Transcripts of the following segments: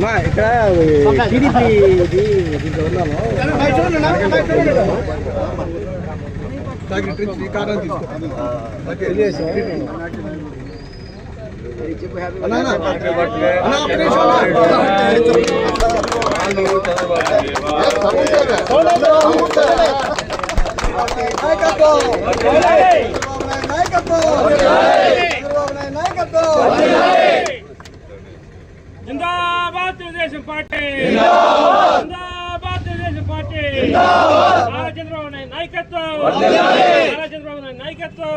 మా ఇక్కడ టీడీపీ దీంట్లో ఉన్నాము జిందాబాద్ తెలుగుదేశం పార్టీ జిందాబాద్ తెలుగుదేశం పార్టీ నారా చంద్రబాబు నాయుడు నాయకత్వం! చంద్రబాబు నాయుడు నాయకత్వం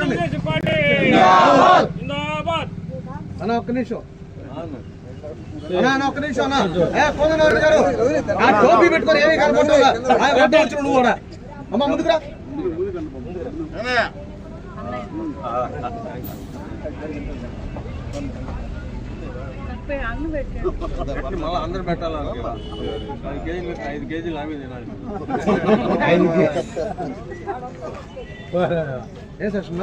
తెలుగుదేశం పార్టీ! జిందాబాద్! అన్న ఒక్క నిమిషం. ఒక్క నిమిషం అన్న. గారు ఆ టోపీ పెట్టుకొని ఏమీ కనపడుతుందా వచ్చిన నువ్వు కూడా. అమ్మ ముందుకురా మళ్ళీ అందరు పెట్టాలి ఐదు కేజీలు ఐదు కేజీలు ఆమె తినాలి. ఏ సెషన్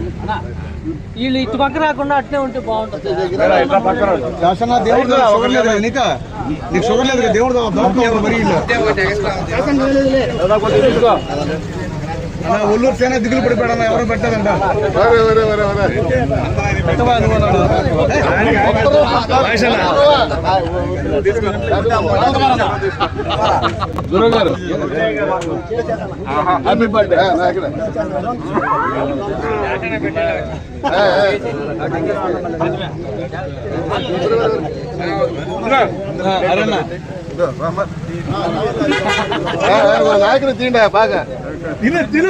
వీళ్ళు ఇటు పక్క రాకుండా అట్నే ఉంటే బాగుంటుంది. నీక షుగర్ లేదు దేవుడు దొరుకుతుంది మరి ఇల్లు అన్న, ఒల్లూరు సేన దిగులు పడిపోయాడన్న ఎవరు పెట్టారంట పెట్టవా నువ్వు అన్నాడు. మహేష్ అన్న. ఆ, అరేనా. నాయకుడు తిండా బాగా తిను తిను భాస్కర్ అన్న.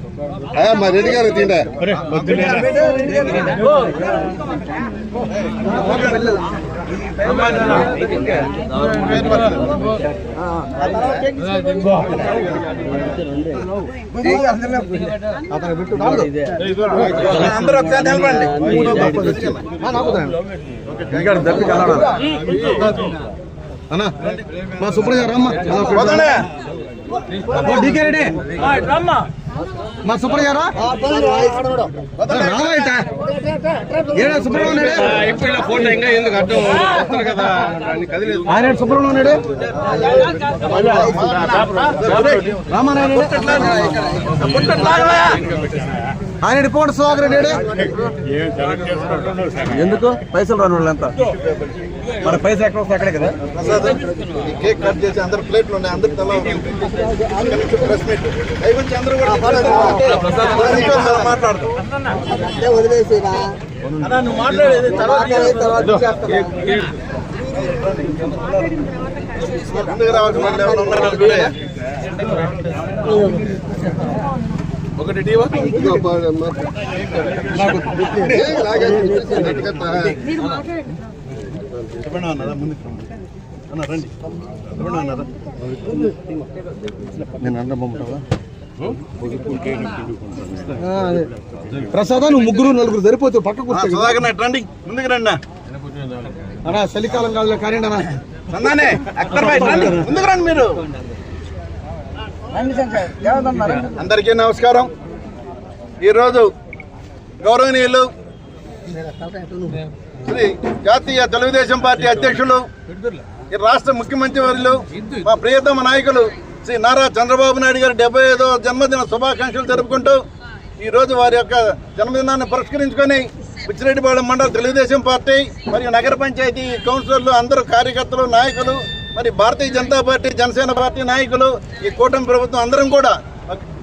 మా రెడ్డి గారు తిండా. అందరూ ఒకసారి నిలబడండి. అన్న మా సుప్రజ రమ్మ. డీకే రెడ్డి. మా రా రావాయిట ఏడా కదిలేదు ఆయన సుబ్రహ్మణ్యం రామారాయణ ఆయన పోండి సుధాకర్ రెడ్డి ఎందుకు? పైసలు రాని వాళ్ళంతా? మన పైసలు ఎక్కడ వస్తే అక్కడే కదా? కేక్ కట్ చేసి అందరు ప్లేట్లు ఉన్నాయి అందరు తల ప్రెస్ మీట్. అందరూ కూడా. నువ్వు మాట్లాడేది ముందుకు రావచ్చు మళ్ళీ ఎవరు ఉన్నారు అనుకునే. ఒకటి టీవా చెప్పండి అన్నారా ముందుకు అన్న రండి చెప్పండి అన్నారా నేను అన్న పంపుతావా ప్రసాద్ నువ్వు ముగ్గురు నలుగురు సరిపోతే పక్క కూర్చో సుధాకర్ రండి ముందుకు రండి అన్నా. చలికాలం కాదు కానీ అన్నానే ముందుకు రండి మీరు. అందరికీ నమస్కారం. ఈరోజు గౌరవనీయులు శ్రీ జాతీయ తెలుగుదేశం పార్టీ అధ్యక్షులు ఈ రాష్ట్ర ముఖ్యమంత్రి వర్యులు మా ప్రియతమ నాయకులు శ్రీ నారా చంద్రబాబు నాయుడు గారి డెబ్బై ఐదో జన్మదిన శుభాకాంక్షలు జరుపుకుంటూ ఈరోజు వారి యొక్క జన్మదినాన్ని పురస్కరించుకొని బుచ్చిరెడ్డిపాళెం మండల తెలుగుదేశం పార్టీ మరియు నగర పంచాయతీ కౌన్సిలర్లు అందరూ కార్యకర్తలు నాయకులు మరి భారతీయ జనతా పార్టీ జనసేన పార్టీ నాయకులు ఈ కూటమి ప్రభుత్వం అందరం కూడా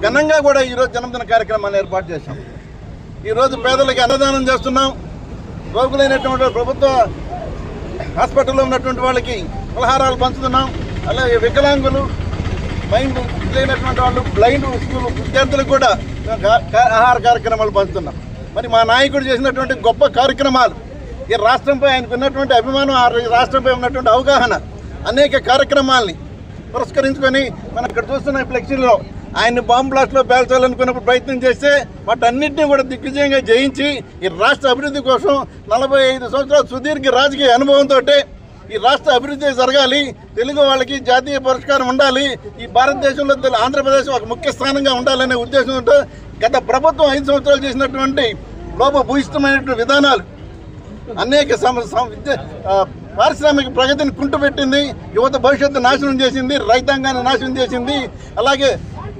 ఘనంగా కూడా ఈరోజు జన్మదిన కార్యక్రమాన్ని ఏర్పాటు చేశాం. ఈరోజు పేదలకి అన్నదానం చేస్తున్నాం. రోగులైనటువంటి ప్రభుత్వ హాస్పిటల్లో ఉన్నటువంటి వాళ్ళకి పలహారాలు పంచుతున్నాం. అలాగే వికలాంగులు మైండ్ లేనటువంటి వాళ్ళు బ్లైండ్ స్కూల్ విద్యార్థులకు కూడా ఆహార కార్యక్రమాలు పంచుతున్నాం. మరి మా నాయకుడు చేసినటువంటి గొప్ప కార్యక్రమాలు ఈ రాష్ట్రంపై ఆయనకు ఉన్నటువంటి అభిమానం ఆ రాష్ట్రంపై ఉన్నటువంటి అవగాహన అనేక కార్యక్రమాల్ని పురస్కరించుకొని మనం ఇక్కడ చూస్తున్న ఫ్లెక్సీలో ఆయన్ని బాంబు బ్లాస్ట్లో పేల్చాలనుకున్నప్పుడు ప్రయత్నం చేస్తే వాటన్నింటినీ కూడా దిగ్విజయంగా జయించి ఈ రాష్ట్ర అభివృద్ధి కోసం నలభై ఐదు సంవత్సరాల సుదీర్ఘ రాజకీయ అనుభవంతో ఈ రాష్ట్ర అభివృద్ధి జరగాలి తెలుగు వాళ్ళకి జాతీయ పురస్కారం ఉండాలి ఈ భారతదేశంలో ఆంధ్రప్రదేశ్ ఒక ముఖ్య స్థానంగా ఉండాలనే ఉద్దేశంతో గత ప్రభుత్వం ఐదు సంవత్సరాలు చేసినటువంటి లోపభూయిష్టమైనటువంటి విధానాలు అనేక పారిశ్రామిక ప్రగతిని కుంటుపెట్టింది యువత భవిష్యత్తు నాశనం చేసింది రైతాంగాన్ని నాశనం చేసింది. అలాగే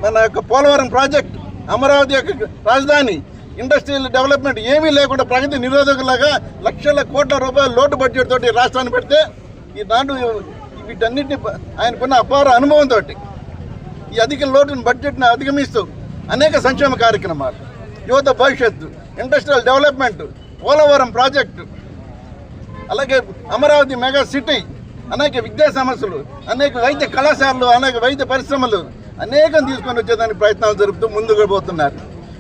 మన యొక్క పోలవరం ప్రాజెక్ట్ అమరావతి యొక్క రాజధాని ఇండస్ట్రియల్ డెవలప్మెంట్ ఏమీ లేకుండా ప్రగతి నిరోధకులాగా లక్షల కోట్ల రూపాయల లోటు బడ్జెట్ తోటి రాష్ట్రాన్ని పెడితే ఈనాడు వీటన్నిటిని ఆయనకున్న అపార అనుభవంతో ఈ అధిక లోటును బడ్జెట్ను అధిగమిస్తూ అనేక సంక్షేమ కార్యక్రమాలు యువత భవిష్యత్తు ఇండస్ట్రియల్ డెవలప్మెంట్ పోలవరం ప్రాజెక్టు అలాగే అమరావతి మెగా సిటీ అనేక విద్యా సమస్యలు అనేక వైద్య కళాశాలలు అనేక వైద్య పరిశ్రమలు అనేకం తీసుకొని వచ్చేదానికి ప్రయత్నాలు జరుపుతూ ముందుకు పోతున్నారు.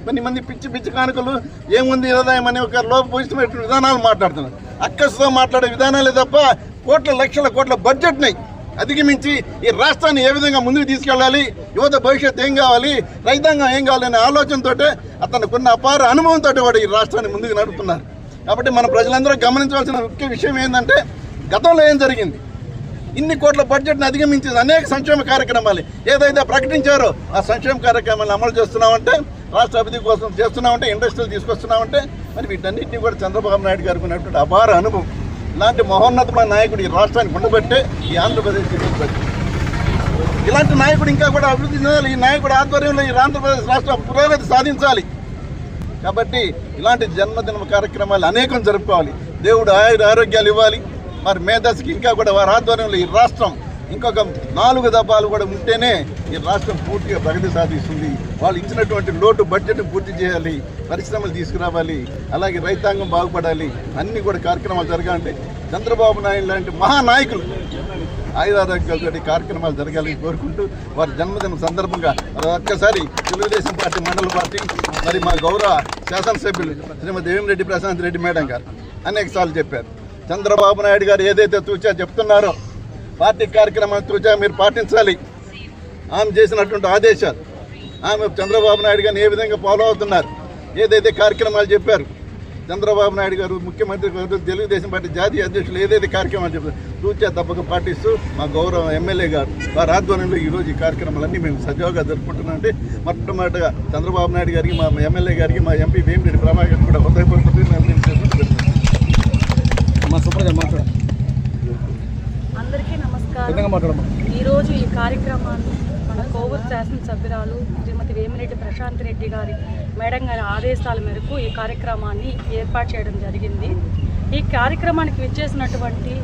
కొన్ని మంది పిచ్చి పిచ్చి కానుకలు ఏముంది హృదయం అనే ఒక లోపభూయిష్టమైన విధానాలు మాట్లాడుతున్నారు. అక్కసుతో మాట్లాడే విధానాలే తప్ప కోట్ల లక్షల కోట్ల బడ్జెట్ని అధిగమించి ఈ రాష్ట్రాన్ని ఏ విధంగా ముందుకు తీసుకెళ్ళాలి యువత భవిష్యత్తు ఏం కావాలి రైతాంగం ఏం కావాలనే ఆలోచనతో అతనుకున్న అపార అనుభవంతో వాడు ఈ రాష్ట్రాన్ని ముందుకు నడుపుతున్నారు. కాబట్టి మన ప్రజలందరూ గమనించవలసిన ముఖ్య విషయం ఏంటంటే గతంలో ఏం జరిగింది? ఇన్ని కోట్ల బడ్జెట్ని అధిగమించి అనేక సంక్షేమ కార్యక్రమాలు ఏదైతే ప్రకటించారో ఆ సంక్షేమ కార్యక్రమాలను అమలు చేస్తున్నామంటే రాష్ట్ర అభివృద్ధి కోసం చేస్తున్నామంటే ఇండస్ట్రీలు తీసుకొస్తున్నామంటే మరి వీటన్నిటిని కూడా చంద్రబాబు నాయుడు గారికి ఉన్నటువంటి అపార అనుభవం. ఇలాంటి మహోన్నతమైన నాయకుడు ఈ రాష్ట్రానికి ఉండబట్టే ఈ ఆంధ్రప్రదేశ్ ఇలాంటి నాయకుడు ఇంకా కూడా అభివృద్ధి చెందాలి. ఈ నాయకుడు ఆధ్వర్యంలో ఈ ఆంధ్రప్రదేశ్ రాష్ట్ర పురోగతి సాధించాలి. కాబట్టి ఇలాంటి జన్మదిన కార్యక్రమాలు అనేకం జరుపుకోవాలి. దేవుడు ఆయుర ఆరోగ్యాలు ఇవ్వాలి. మరి మేధస్సుకి ఇంకా కూడా వారి ఆధ్వర్యంలో ఈ రాష్ట్రం ఇంకొక నాలుగు దఫాలు కూడా ఉంటేనే ఈ రాష్ట్రం పూర్తిగా ప్రగతి సాధిస్తుంది. వాళ్ళు ఇచ్చినటువంటి లోటు బడ్జెట్ పూర్తి చేయాలి పరిశ్రమలు తీసుకురావాలి అలాగే రైతాంగం బాగుపడాలి అన్ని కూడా కార్యక్రమాలు జరగాలంటే చంద్రబాబు నాయుడు లాంటి మహానాయకులు ఆయుధారోగ్యాలతోటి కార్యక్రమాలు జరగాలని కోరుకుంటూ వారి జన్మదిన సందర్భంగా ఒక్కసారి తెలుగుదేశం పార్టీ మండల పార్టీ మరి మా గౌరవ శాసనసభ్యులు శ్రీమతి వేమిరెడ్డి ప్రశాంత్ రెడ్డి మేడం గారు అనేకసార్లు చెప్పారు. చంద్రబాబు నాయుడు గారు ఏదైతే చూచా చెప్తున్నారో పార్టీ కార్యక్రమాలు తూచా మీరు పాటించాలి. ఆమె చేసినటువంటి ఆదేశాలు. ఆమె చంద్రబాబు నాయుడు గారిని ఏ విధంగా ఫాలో అవుతున్నారు? ఏదైతే కార్యక్రమాలు చెప్పారు? చంద్రబాబు నాయుడు గారు ముఖ్యమంత్రి గారు తెలుగుదేశం పార్టీ జాతీయ అధ్యక్షులు ఏదైతే కార్యక్రమాలు చెప్పారు తూచా తప్పక పాటిస్తూ మా గౌరవ ఎమ్మెల్యే గారు వారి ఆధ్వర్యంలో ఈరోజు ఈ కార్యక్రమాలన్నీ మేము సజావుగా జరుపుకుంటున్నామంటే మొట్టమొదటిగా చంద్రబాబు నాయుడు గారికి మా ఎమ్మెల్యే గారికి మా ఎంపీ వేమిరెడ్డి ప్రభాకర్ కూడా హృదయపూర్వకంగా మా సుప్రజ మాట్లాడు. ఈరోజు ఈ కార్యక్రమాన్ని మన కోవూరు శాసనసభ్యురాలు శ్రీమతి వేమిరెడ్డి ప్రశాంత్ రెడ్డి గారి మేడం గారి ఆదేశాల మేరకు ఈ కార్యక్రమాన్ని ఏర్పాటు చేయడం జరిగింది. ఈ కార్యక్రమానికి విచ్చేసినటువంటి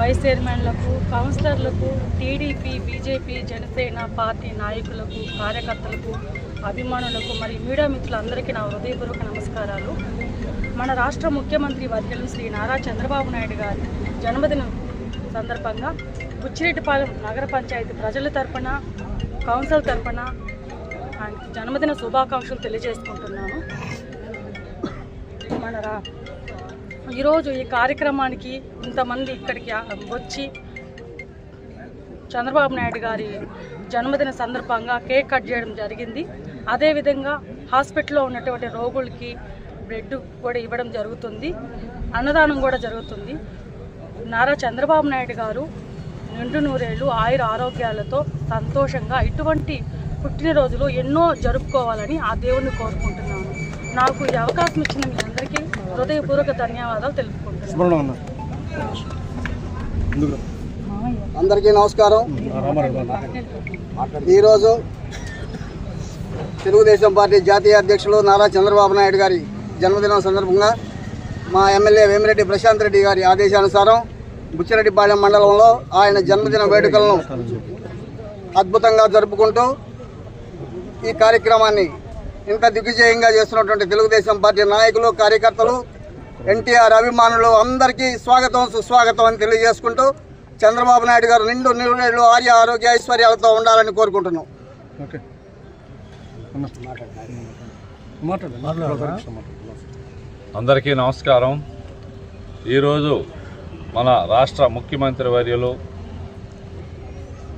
వైస్ చైర్మన్లకు కౌన్సిలర్లకు టీడీపీ బీజేపీ జనసేన పార్టీ నాయకులకు కార్యకర్తలకు అభిమానులకు మరియు మీడియా మిత్రులందరికీ నా హృదయపూర్వక నమస్కారాలు. మన రాష్ట్ర ముఖ్యమంత్రి వర్యులు శ్రీ నారా చంద్రబాబు నాయుడు గారి జన్మదినం సందర్భంగా బుచ్చిరెడ్డిపాలెం నగర పంచాయతీ ప్రజల తరపున కౌన్సిల్ తరపున ఆయనకి జన్మదిన శుభాకాంక్షలు తెలియజేసుకుంటున్నాను. మన ఈరోజు ఈ కార్యక్రమానికి ఇంతమంది ఇక్కడికి వచ్చి చంద్రబాబు నాయుడు గారి జన్మదిన సందర్భంగా కేక్ కట్ చేయడం జరిగింది. అదేవిధంగా హాస్పిటల్లో ఉన్నటువంటి రోగులకి బ్లడ్ కూడా ఇవ్వడం జరుగుతుంది. అన్నదానం కూడా జరుగుతుంది. నారా చంద్రబాబు నాయుడు గారు నిండు నూరేళ్ళు ఆయుర ఆరోగ్యాలతో సంతోషంగా ఇటువంటి పుట్టినరోజులు ఎన్నో జరుపుకోవాలని ఆ దేవుణ్ణి కోరుకుంటున్నాను. నాకు ఈ అవకాశం ఇచ్చిన మీ అందరికీ హృదయపూర్వక ధన్యవాదాలు తెలుపుకుంటున్నాను. అందరికీ నమస్కారం. ఈరోజు తెలుగుదేశం పార్టీ జాతీయ అధ్యక్షులు నారా చంద్రబాబు నాయుడు గారి జన్మదినం సందర్భంగా మా ఎమ్మెల్యే వేమిరెడ్డి ప్రశాంత్ రెడ్డి గారి ఆదేశానుసారం బుచ్చిరెడ్డిపాలెం మండలంలో ఆయన జన్మదిన వేడుకలను అద్భుతంగా జరుపుకుంటూ ఈ కార్యక్రమాన్ని ఇంత దిగ్విజయంగా చేస్తున్నటువంటి తెలుగుదేశం పార్టీ నాయకులు కార్యకర్తలు ఎన్టీఆర్ అభిమానులు అందరికీ స్వాగతం సుస్వాగతం అని తెలియజేసుకుంటూ చంద్రబాబు నాయుడు గారు నిండు నిరుడు ఆర్య ఆరోగ్య ఐశ్వర్యాలతో ఉండాలని కోరుకుంటున్నాం. అందరికీ నమస్కారం. ఈరోజు మన రాష్ట్ర ముఖ్యమంత్రి వర్యులు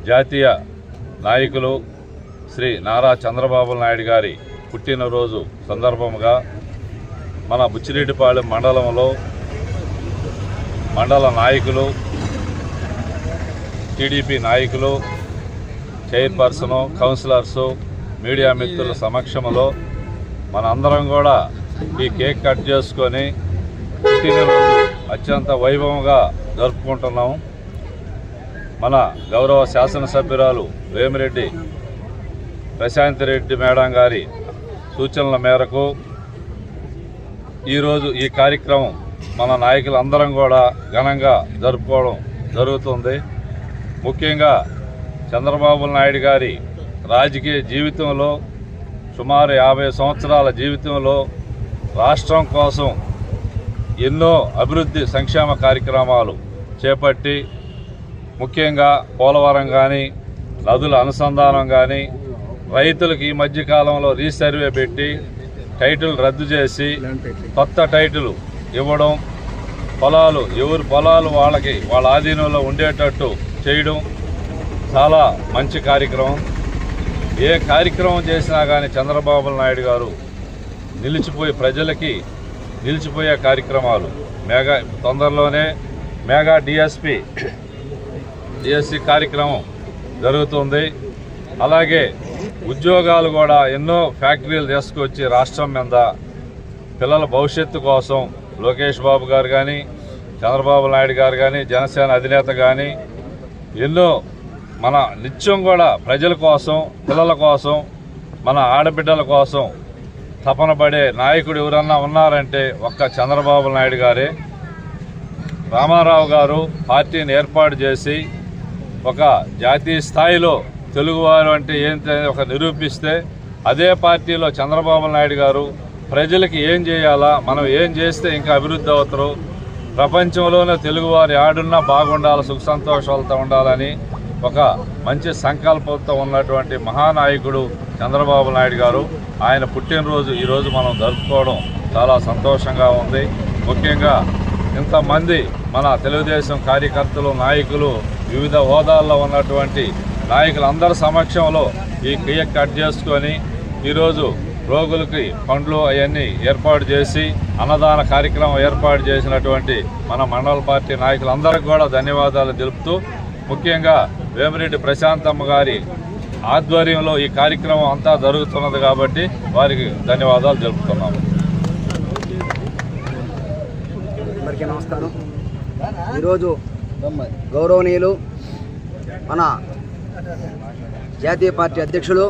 జాతీయ నాయకులు శ్రీ నారా చంద్రబాబు నాయుడు గారి పుట్టినరోజు సందర్భంగా మన బుచ్చిరెడ్డిపాళెం మండలంలో మండల నాయకులు టీడీపీ నాయకులు చైర్పర్సను కౌన్సిలర్సు మీడియా మిత్రుల సమక్షంలో మనందరం కూడా ఈ కేక్ కట్ చేసుకొని పుట్టినరోజు అత్యంత వైభవంగా జరుపుకుంటున్నాము. మన గౌరవ శాసనసభ్యురాలు వేమిరెడ్డి ప్రశాంత్ రెడ్డి మేడం గారి సూచనల మేరకు ఈరోజు ఈ కార్యక్రమం మన నాయకులందరం కూడా ఘనంగా జరుపుకోవడం జరుగుతుంది. ముఖ్యంగా చంద్రబాబు నాయుడు గారి రాజకీయ జీవితంలో సుమారు యాభై సంవత్సరాల జీవితంలో రాష్ట్రం కోసం ఎన్నో అభివృద్ధి సంక్షేమ కార్యక్రమాలు చేపట్టి ముఖ్యంగా పోలవరం కానీ నదుల అనుసంధానం కానీ రైతులకు ఈ మధ్యకాలంలో రీసర్వే పెట్టి టైటిల్ రద్దు చేసి కొత్త టైటిల్ ఇవ్వడం పొలాలు ఎవరి పొలాలు వాళ్ళకి వాళ్ళ ఆధీనంలో ఉండేటట్టు చేయడం చాలా మంచి కార్యక్రమం. ఏ కార్యక్రమం చేసినా కానీ చంద్రబాబు నాయుడు గారు నిలిచిపోయి ప్రజలకి నిలిచిపోయే కార్యక్రమాలు. మెగా తొందరలోనే మెగా డిఎస్పి డిఎస్సి కార్యక్రమం జరుగుతుంది. అలాగే ఉద్యోగాలు కూడా ఎన్నో ఫ్యాక్టరీలు తీసుకొచ్చి రాష్ట్రం మీద పిల్లల భవిష్యత్తు కోసం లోకేష్ బాబు గారు కానీ చంద్రబాబు నాయుడు గారు కానీ జనసేన అధినేత కానీ ఎన్నో మన నిత్యం కూడా ప్రజల కోసం పిల్లల కోసం మన ఆడబిడ్డల కోసం తపన పడే నాయకుడు ఎవరన్నా ఉన్నారంటే ఒక్క చంద్రబాబు నాయుడు గారే. రామారావు గారు పార్టీని ఏర్పాటు చేసి ఒక జాతీయ స్థాయిలో తెలుగువారు అంటే ఏంటి అనేది ఒక నిరూపిస్తే అదే పార్టీలో చంద్రబాబు నాయుడు గారు ప్రజలకి ఏం చేయాలా మనం ఏం చేస్తే ఇంకా అభివృద్ధి అవుతారు ప్రపంచంలోనే తెలుగువారి ఆడున్నా బాగుండాలి సుఖ సంతోషాలతో ఉండాలని ఒక మంచి సంకల్పంతో ఉన్నటువంటి మహానాయకుడు చంద్రబాబు నాయుడు గారు ఆయన పుట్టినరోజు ఈరోజు మనం జరుపుకోవడం చాలా సంతోషంగా ఉంది. ముఖ్యంగా ఇంతమంది మన తెలుగుదేశం కార్యకర్తలు నాయకులు వివిధ హోదాల్లో ఉన్నటువంటి నాయకులందరి సమక్షంలో ఈ కేక్ కట్ చేసుకొని ఈరోజు రోగులకి పండ్లు అవన్నీ ఏర్పాటు చేసి అన్నదాన కార్యక్రమం ఏర్పాటు చేసినటువంటి మన మండల పార్టీ నాయకులందరికీ కూడా ధన్యవాదాలు తెలుపుతూ ముఖ్యంగా వేమిరెడ్డి ప్రశాంతమ్మ గారి ఆధ్వర్యంలో ఈ కార్యక్రమం అంతా జరుగుతున్నది కాబట్టి వారికి ధన్యవాదాలు జరుపుతున్నాము అందరికీ నమస్కారం. ఈరోజు గౌరవనీయులు మన జాతీయ పార్టీ అధ్యక్షులు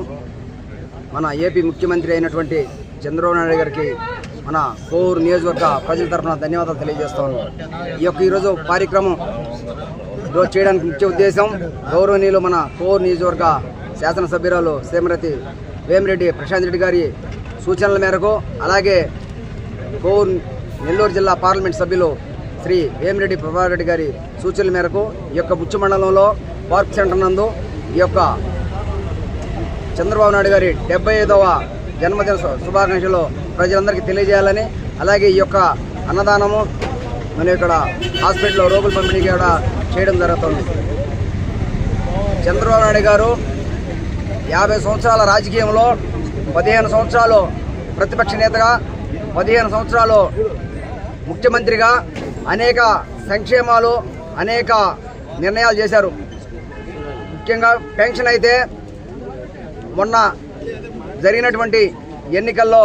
మన ఏపీ ముఖ్యమంత్రి అయినటువంటి చంద్రబాబు నాయుడు గారికి మన కోవూరు నియోజకవర్గ ప్రజల తరఫున ధన్యవాదాలు తెలియజేస్తాను ఈ యొక్క ఈరోజు కార్యక్రమం ఈరోజు చేయడానికి ముఖ్య ఉద్దేశం గౌరవనీయులు మన కోవూరు నియోజకవర్గ శాసనసభ్యురాలు శ్రీమతి వేమిరెడ్డి ప్రశాంత్ రెడ్డి గారి సూచనల మేరకు అలాగే కోవూరు నెల్లూరు జిల్లా పార్లమెంట్ సభ్యులు శ్రీ వేమిరెడ్డి ప్రభాకర్ రెడ్డి గారి సూచనల మేరకు ఈ యొక్క బుచ్చు మండలంలో పార్క్ సెంటర్ నందు ఈ యొక్క చంద్రబాబు నాయుడు గారి డెబ్బై ఐదవ జన్మదిన శుభాకాంక్షలు ప్రజలందరికీ తెలియజేయాలని అలాగే ఈ యొక్క అన్నదానము మన ఇక్కడ హాస్పిటల్లో రోగుల పంపిణీ కూడా చేయడం జరుగుతుంది. చంద్రబాబు నాయుడు గారు యాభై సంవత్సరాల రాజకీయంలో పదిహేను సంవత్సరాలు ప్రతిపక్ష నేతగా పదిహేను సంవత్సరాలు ముఖ్యమంత్రిగా అనేక సంక్షేమాలు అనేక నిర్ణయాలు చేశారు. ముఖ్యంగా పెన్షన్ అయితే మొన్న జరిగినటువంటి ఎన్నికల్లో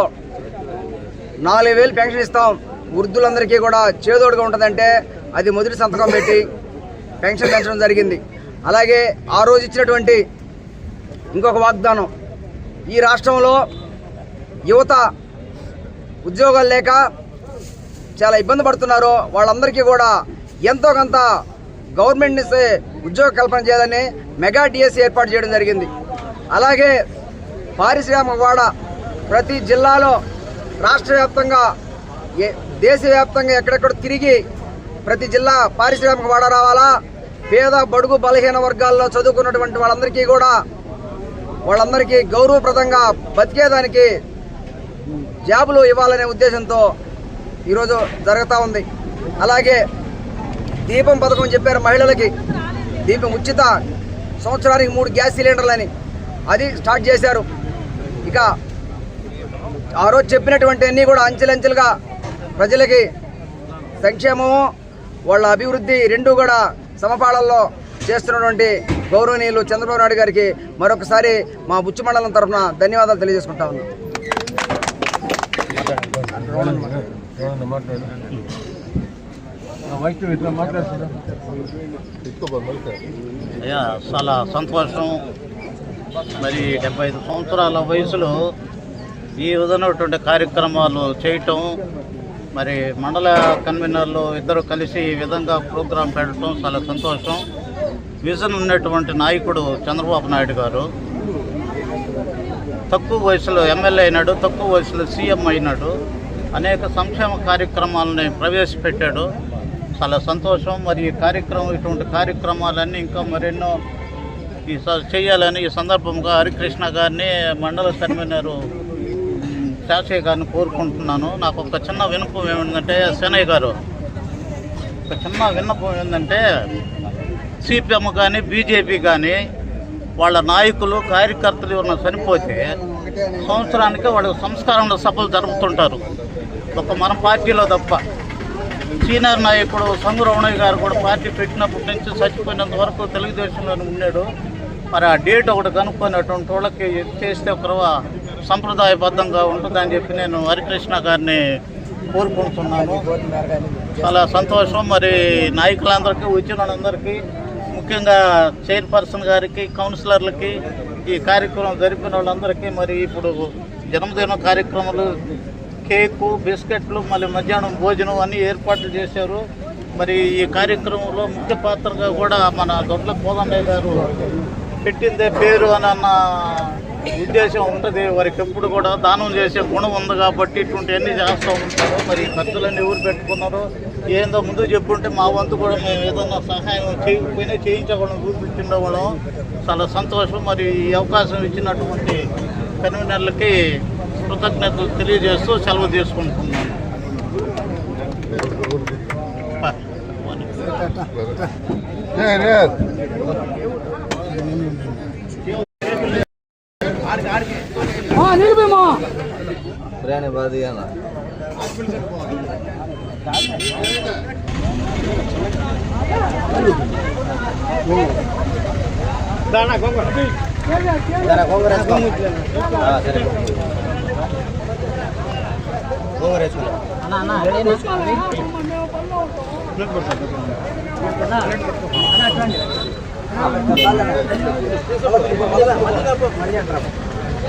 నాలుగు వేలు పెన్షన్ ఇస్తాం. వృద్ధులందరికీ కూడా చేదోడుగా ఉంటుందంటే అది మొదటి సంతకం పెట్టి పెన్షన్ పెంచడం జరిగింది. అలాగే ఆ రోజు ఇచ్చినటువంటి ఇంకొక వాగ్దానం. ఈ రాష్ట్రంలో యువత ఉద్యోగాలు లేక చాలా ఇబ్బంది పడుతున్నారు. వాళ్ళందరికీ కూడా ఎంతో కొంత గవర్నమెంట్ ఉద్యోగ కల్పన చేయాలని మెగా డిఎస్సి ఏర్పాటు చేయడం జరిగింది. అలాగే పారిశ్రామిక వాడ ప్రతి జిల్లాలో రాష్ట్ర వ్యాప్తంగా ఏ- దేశవ్యాప్తంగా ఎక్కడెక్కడ తిరిగి ప్రతి జిల్లా పారిశ్రామిక వాడ రావాలా? పేద బడుగు బలహీన వర్గాల్లో చదువుకున్నటువంటి వాళ్ళందరికీ కూడా వాళ్ళందరికీ గౌరవప్రదంగా బతికేదానికి జాబులు ఇవ్వాలనే ఉద్దేశంతో ఈరోజు జరుగుతూ ఉంది. అలాగే దీపం పథకం చెప్పారు మహిళలకి. దీపం ఉచిత సంవత్సరానికి మూడు గ్యాస్ సిలిండర్లని అది స్టార్ట్ చేశారు. ఇక ఆ రోజు చెప్పినటువంటి అన్నీ కూడా అంచెలంచెలుగా ప్రజలకి సంక్షేమము వాళ్ళ అభివృద్ధి రెండు కూడా సమపాళల్లో చేస్తున్నటువంటి గౌరవనీయులు చంద్రబాబు నాయుడు గారికి మరొకసారి మా బుచ్చి మండలం తరఫున ధన్యవాదాలు తెలియజేసుకుంటా ఉన్నాం. అయ్యా చాలా సంతోషం. మరి డెబ్బై ఐదు సంవత్సరాల వయసులో ఈ విధమైనటువంటి కార్యక్రమాలు చేయటం మరి మండల కన్వీనర్లు ఇద్దరు కలిసి ఈ విధంగా ప్రోగ్రాం పెట్టడం చాలా సంతోషం. విజన్ ఉన్నటువంటి నాయకుడు చంద్రబాబు నాయుడు గారు. తక్కువ వయసులో ఎమ్మెల్యే అయినాడు తక్కువ వయసులో సీఎం అయినాడు. అనేక సంక్షేమ కార్యక్రమాలని ప్రవేశపెట్టాడు. చాలా సంతోషం. మరి ఈ కార్యక్రమం ఇటువంటి కార్యక్రమాలన్నీ ఇంకా మరెన్నో ఈ స- చేయాలని ఈ సందర్భంగా హరికృష్ణ గారిని మండల కన్వీనరు శాసయ్య గారిని కోరుకుంటున్నాను. నాకు ఒక చిన్న విన్నపం ఏమిటంటే సేనయ్య గారు ఒక చిన్న విన్నపం ఏంటంటే సిపిఎం కానీ బీజేపీ కానీ వాళ్ళ నాయకులు కార్యకర్తలు ఎవరైనా చనిపోతే సంవత్సరానికి వాళ్ళ సంస్కారంలో సభలు జరుపుతుంటారు. ఒక మన పార్టీలో తప్ప. సీనియర్ నాయకుడు సంగురమణయ్య గారు కూడా పార్టీ పెట్టినప్పటి నుంచి చచ్చిపోయినంత వరకు తెలుగుదేశంలోనే ఉన్నాడు. మరి ఆ డేట్ ఒకటి కనుక్కొని అటువంటి వాళ్ళకి చేస్తే ఒక సంప్రదాయబద్ధంగా ఉంటుందని చెప్పి నేను హరికృష్ణ గారిని కోరుకుంటున్నాను. చాలా సంతోషం. మరి నాయకులందరికీ వచ్చిన వాళ్ళందరికీ ముఖ్యంగా చైర్పర్సన్ గారికి కౌన్సిలర్లకి ఈ కార్యక్రమం జరిపిన వాళ్ళందరికీ మరి ఇప్పుడు జన్మదిన కార్యక్రమాలు కేకు బిస్కెట్లు మళ్ళీ మధ్యాహ్నం భోజనం అన్ని ఏర్పాట్లు చేశారు. మరి ఈ కార్యక్రమంలో ముఖ్య పాత్రగా కూడా మన దొడ్ల కోదండయ్య గారు పెట్టిందే పేరు అని అన్న ఉద్దేశం ఉంటుంది. వారికి ఎప్పుడు కూడా దానం చేసే గుణం ఉంది కాబట్టి ఇటువంటివన్నీ చేస్తూ ఉంటారు. మరి ఖర్చులన్నీ ఎవరు పెట్టుకున్నారు ఏందో ముందు చెప్పుంటే మా వంతు కూడా మేము ఏదన్నా సహాయం చేయకపోయినా చేయించకుండా చూపించుండేవాళ్ళం చాలా సంతోషం. మరి ఈ అవకాశం ఇచ్చినటువంటి కన్వీనర్లకి కృతజ్ఞతలు తెలియజేస్తూ సెలవు తీసుకుంటున్నాను. ಹಾಂ ನಿರ್ಬೇಮ ಪ್ರಾಣಿ ಬಾಧಿಯಲ್ಲ ದಾಣ ಕಾಂಗ್ರೆಸ್ ಕಾಂಗ್ರೆಸ್ ಅಣ್ಣ ಅಣ್ಣ ಅಣ್ಣ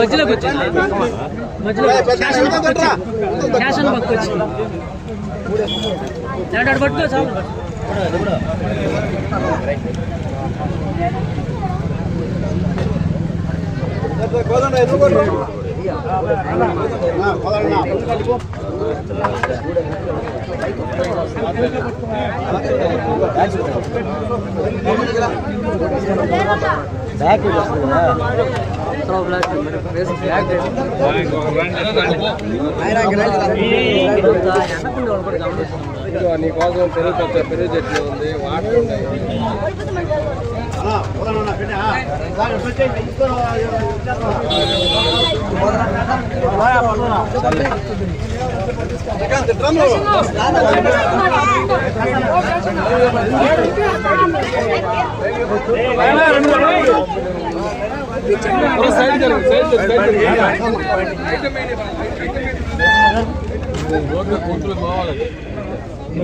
మధ్యలోకి వచ్చింది మధ్యలో ఫ్యాషన్ పక్క వచ్చింది దాంట్లో పట్టుకో చాలు గోదండ ఎదుర్కొండి బ్యాక్ వస్తుంది కదా నీకోసం పెరుగు పచ్చ పెరుగు చెట్లు ఉంది వాటర్ ఉన్నాయి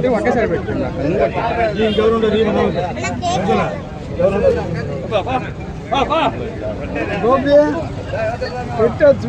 ఒకేసారి పెట్టండి ఎవరుండరు ఎవరుండరు పెట్టచ్చు